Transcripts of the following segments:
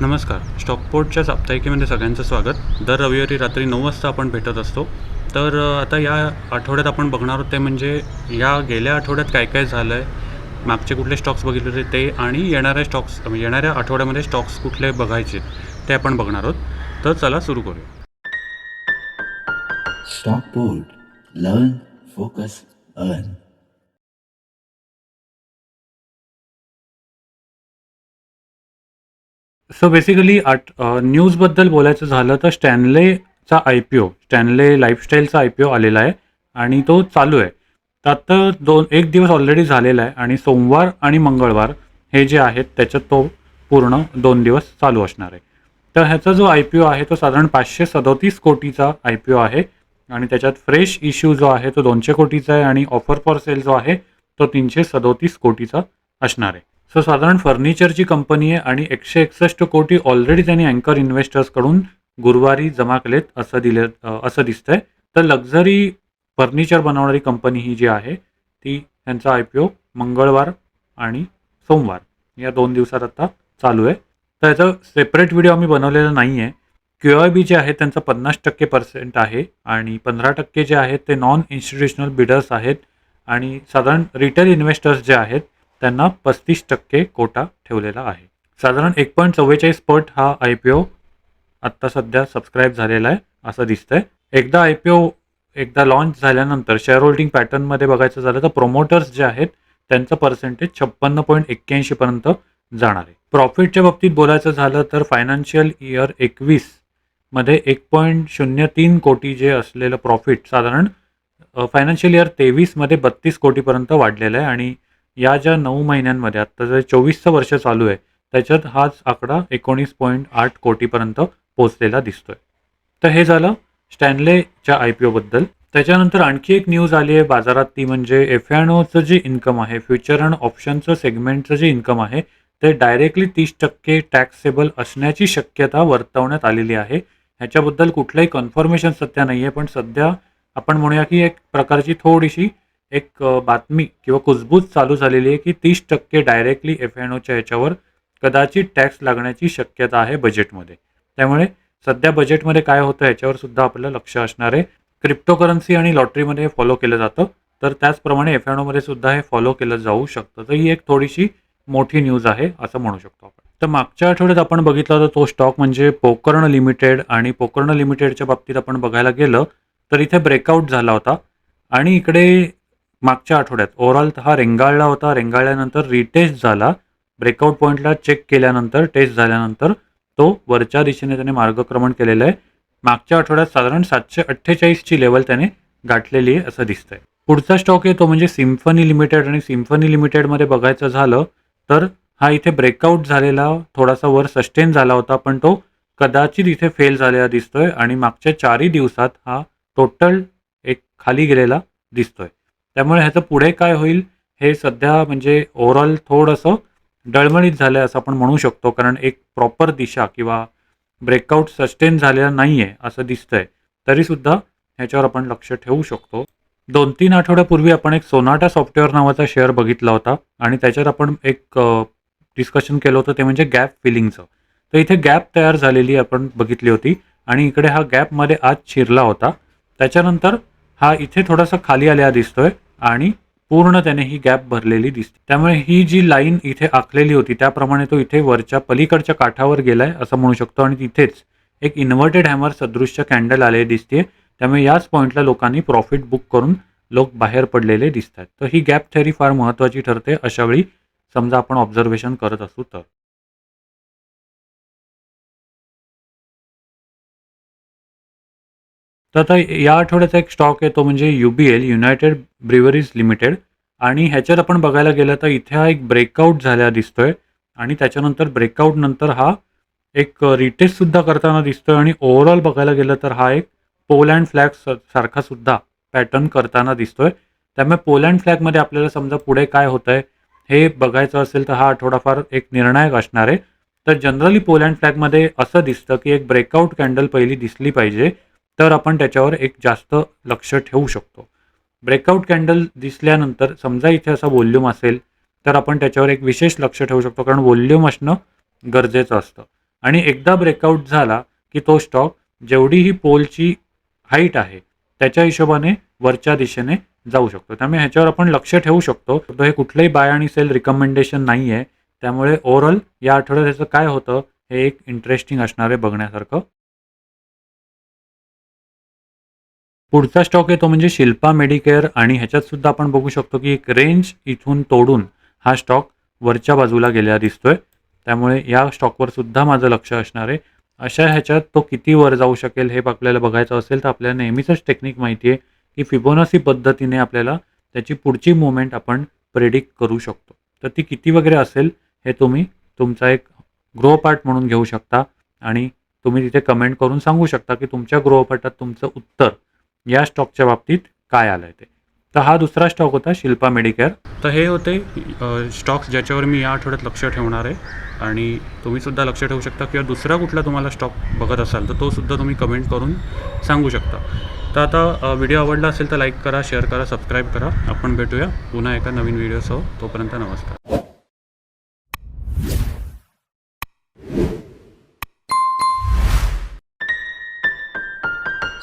नमस्कार. स्टॉकपोर्टच्या साप्ताहिकेमध्ये सगळ्यांचं स्वागत. दर रविवारी रात्री नऊ वाजता आपण भेटत असतो. तर आता या आठवड्यात आपण बघणार आहोत ते म्हणजे या गेल्या आठवड्यात काय काय झालं आहे मागचे कुठले स्टॉक्स बघितले होते ते आणि येणाऱ्या स्टॉक्स म्हणजे येणाऱ्या आठवड्यामध्ये स्टॉक्स कुठले बघायचे ते आपण बघणार आहोत. तर चला सुरू करूया. Stock port learn focus earn. So basically आट न्यूजबद्दल बोलायचं झालं तर स्टॅनलेचा आय पी ओ स्टॅनले लाईफस्टाईलचा आय पी ओ आलेला आहे आणि तो चालू आहे. तर आता दोन एक दिवस ऑलरेडी झालेला आहे आणि सोमवार आणि मंगळवार हे जे आहेत त्याच्यात तो पूर्ण दोन दिवस चालू असणार आहे. तर ह्याचा जो आय पी ओ आहे तो साधारण पाचशे सदोतीस कोटीचा आय पी ओ आहे आणि त्याच्यात फ्रेश इश्यू जो आहे तो दोनशे कोटीचा आहे आणि ऑफर फॉर सेल जो आहे तो तीनशे सदोतीस कोटीचा असणार आहे. सो साधारण फर्निचरची कंपनी आहे आणि एकशे एकसष्ट कोटी ऑलरेडी त्यांनी अँकर इन्व्हेस्टर्सकडून गुरुवारी जमा केलेत असं दिले असं दिसतंय. तर लक्झरी फर्निचर बनवणारी कंपनी ही जी आहे ती त्यांचा आय पी ओ मंगळवार आणि सोमवार या दोन दिवसात आता चालू आहे. तर याचा सेपरेट व्हिडिओ आम्ही बनवलेला नाही आहे क्यू आय बी जे आहे त्यांचा पन्नास टक्के पर्सेंट आहे आणि पंधरा टक्के जे आहेत ते नॉन इन्स्टिट्यूशनल बिडर्स आहेत. आणि साधारण रिटेल इन्व्हेस्टर्स जे आहेत त्यांना पस्तीस टक्के कोटा ठेवलेला आहे. साधारण एक पॉईंट चव्वेचाळीस पट हा आय पी ओ आत्ता सध्या सबस्क्राईब झालेला आहे असं दिसतंय. एकदा आय पी ओ एकदा लॉन्च झाल्यानंतर शेअर होल्डिंग पॅटर्नमध्ये बघायचं झालं तर प्रोमोटर्स जे आहेत त्यांचं पर्सेंटेज छप्पन्न पॉईंट एक्क्याऐंशीपर्यंत जाणार आहे. प्रॉफिटच्या बाबतीत बोलायचं झालं तर फायनान्शियल इयर एकवीसमध्ये एक पॉईंट शून्य तीन कोटी जे असलेलं प्रॉफिट साधारण फायनान्शियल इयर तेवीसमध्ये बत्तीस कोटीपर्यंत वाढलेलं आहे आणि या ज्या नऊ महिन्यांमध्ये आत्ता जे चोवीसचं वर्ष चालू आहे त्याच्यात हाच आकडा एकोणीस पॉईंट आठ कोटीपर्यंत पोहोचलेला दिसतोय. तर हे झालं स्टॅनलेच्या आय पी ओबद्दल त्याच्यानंतर आणखी एक न्यूज आली आहे बाजारात ती म्हणजे एफ ओचं जे इन्कम आहे फ्युचर अँड ऑप्शनचं सेगमेंटचं जे इन्कम आहे ते डायरेक्टली तीस टक्के टॅक्सेबल असण्याची शक्यता वर्तवण्यात आलेली आहे. ह्याच्याबद्दल कुठलंही कन्फर्मेशन सध्या नाही आहे पण सध्या आपण म्हणूया की एक प्रकारची थोडीशी एक बातमी किंवा कुजबूज चालू झालेली आहे की तीस टक्के डायरेक्टली एफ एन ओच्या ह्याच्यावर कदाचित टॅक्स लागण्याची शक्यता आहे बजेटमध्ये त्यामुळे सध्या बजेटमध्ये काय होतं ह्याच्यावर सुद्धा आपलं लक्ष असणार आहे. क्रिप्टोकरन्सी आणि लॉटरीमध्ये हे फॉलो केलं जातं. तर त्याचप्रमाणे एफ एन ओमध्ये सुद्धा हे फॉलो केलं जाऊ शकतं. तर ही एक थोडीशी मोठी न्यूज आहे असं म्हणू शकतो आपण. तर मागच्या आठवड्यात आपण बघितला होता तो स्टॉक म्हणजे पोकर्ण लिमिटेड आणि पोकर्ण लिमिटेडच्या बाबतीत आपण बघायला गेलं तर इथे ब्रेकआउट झाला होता. आणि इकडे मागच्या आठवड्यात. ओव्हरऑल हा रेंगाळला होता. रेंगाळल्यानंतर रिटेस्ट झाला. ब्रेकआउट पॉईंटला चेक केल्यानंतर टेस्ट झाल्यानंतर तो वरच्या दिशेने त्याने मार्गक्रमण केलेलं आहे. मागच्या आठवड्यात साधारण सातशे अठ्ठेचाळीसची लेवल त्याने गाठलेली आहे असं दिसतंय. पुढचा स्टॉक येतो म्हणजे सिम्फनी लिमिटेड आणि सिम्फनी लिमिटेडमध्ये बघायचं झालं तर हा इथे ब्रेकआउट झालेला थोडासा वर सस्टेन झाला होता पण तो कदाचित इथे फेल झालेला दिसतोय आणि मागच्या चारही दिवसात हा टोटल एक खाली गेलेला दिसतोय. त्यामुळे ह्याचं पुढे काय होईल हे सध्या म्हणजे ओव्हरऑल थोडंसं डळमळीत झालं आहे असं आपण म्हणू शकतो. कारण एक प्रॉपर दिशा किंवा ब्रेकआउट सस्टेन झालेला नाही आहे असं दिसतंय. तरीसुद्धा ह्याच्यावर आपण लक्ष ठेवू शकतो. दोन तीन आठवड्यापूर्वी आपण एक सोनाटा सॉफ्टवेअर नावाचा शेअर बघितला होता. आणि त्याच्यात आपण एक डिस्कशन केलं होतं ते म्हणजे गॅप फिलिंगचं तर इथे गॅप तयार झालेली आपण बघितली होती. आणि इकडे हा गॅपमध्ये आज शिरला होता. त्याच्यानंतर हा इथे थोडासा खाली आलेला दिसतोय. आणि पूर्ण त्याने ही गॅप भरलेली दिसते. त्यामुळे ही जी लाईन इथे आखलेली होती त्याप्रमाणे तो इथे वरच्या पलीकडच्या काठावर गेलाय असं म्हणू शकतो. आणि तिथेच एक इन्व्हर्टेड हॅमर सदृश्य कॅन्डल आलेली दिसते त्यामुळे याच पॉईंटला लोकांनी प्रॉफिट बुक करून लोक बाहेर पडलेले दिसतात. तर ही गॅप थेअरी फार महत्त्वाची ठरते अशावेळी समजा आपण ऑब्झर्वेशन करत असू तर. तर आता या आठवड्याचा एक स्टॉक आहे तो म्हणजे U B L United Breweries limited आणि ह्याच्यात आपण बघायला गेलं तर इथे हा एक ब्रेकआउट झालेला दिसतोय. आणि त्याच्यानंतर ब्रेकआउट नंतर हा एक रिटेस्ट सुद्धा करताना दिसतोय. आणि ओव्हरऑल बघायला गेलं तर हा एक पोलँड फ्लॅग सारखा सुद्धा पॅटर्न करताना दिसतोय. त्यामुळे पोलँड फ्लॅगमध्ये आपल्याला समजा पुढे काय होत आहे हे बघायचं असेल तर हा आठवडा फार एक निर्णायक असणार आहे. तर जनरली पोलँड फ्लॅगमध्ये असं दिसतं की एक ब्रेकआउट कॅन्डल पहिली दिसली पाहिजे. तर आपण त्याच्यावर एक जास्त लक्ष ठेवू शकतो. ब्रेकआउट कॅन्डल दिसल्यानंतर समजा इथे असा वॉल्यूम असेल तर आपण त्याच्यावर एक विशेष लक्ष ठेवू शकतो कारण वॉल्यूम असणं गरजेचं असतं. आणि एकदा ब्रेकआउट झाला की तो स्टॉक जेवढी ही पोलची हाईट आहे त्याच्या हिशोबाने वरच्या दिशेने जाऊ शकतो. त्यामुळे ह्याच्यावर आपण लक्ष ठेवू शकतो. तो हे कुठलंही बाय आणि सेल रिकमेंडेशन नाही आहे त्यामुळे ओव्हरऑल या आठवड्यात ह्याचं काय होतं हे एक इंटरेस्टिंग असणार आहे बघण्यासारखं. पुढचा स्टॉक आहे तो म्हणजे शिल्पा मेडिकेअर आणि ह्याच्यात सुद्धा आपण बघू शकतो की एक रेंज इथून तोडून हा स्टॉक वरच्या बाजूला गेलेला दिसतोय. त्यामुळे या स्टॉकवर सुद्धा माझं लक्ष असणार आहे. अशा ह्याच्यात तो किती वर जाऊ शकेल हे आपल्याला बघायचं असेल तर आपल्याला नेहमीचंच टेक्निक माहिती आहे की फिबोनासी पद्धतीने आपल्याला त्याची पुढची मुवमेंट आपण प्रेडिक्ट करू शकतो. तर ती किती वगैरे असेल हे तुम्ही तुमचा एक गृहपाठ म्हणून घेऊ शकता आणि तुम्ही तिथे कमेंट करून सांगू शकता की तुमच्या गृहपाठात तुमचं उत्तर या स्टॉकच्या बाबतीत काय आलं आहे ते? तर हा दुसरा स्टॉक होता शिल्पा मेडिकेअर. तर हे होते स्टॉक्स ज्याच्यावर मी या आठवड्यात लक्ष ठेवणार आहे. आणि तुम्ही सुद्धा लक्ष ठेवू शकता किंवा दुसरा कुठला तुम्हाला स्टॉक बघत असाल तर तो सुद्धा तुम्ही कमेंट करून सांगू शकता. तर आता व्हिडिओ आवडला असेल तर लाईक करा शेअर करा सबस्क्राईब करा. आपण भेटूया पुन्हा एका नवीन व्हिडिओसह. तोपर्यंत नमस्कार.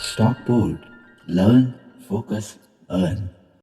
Stockport. Learn, focus, earn.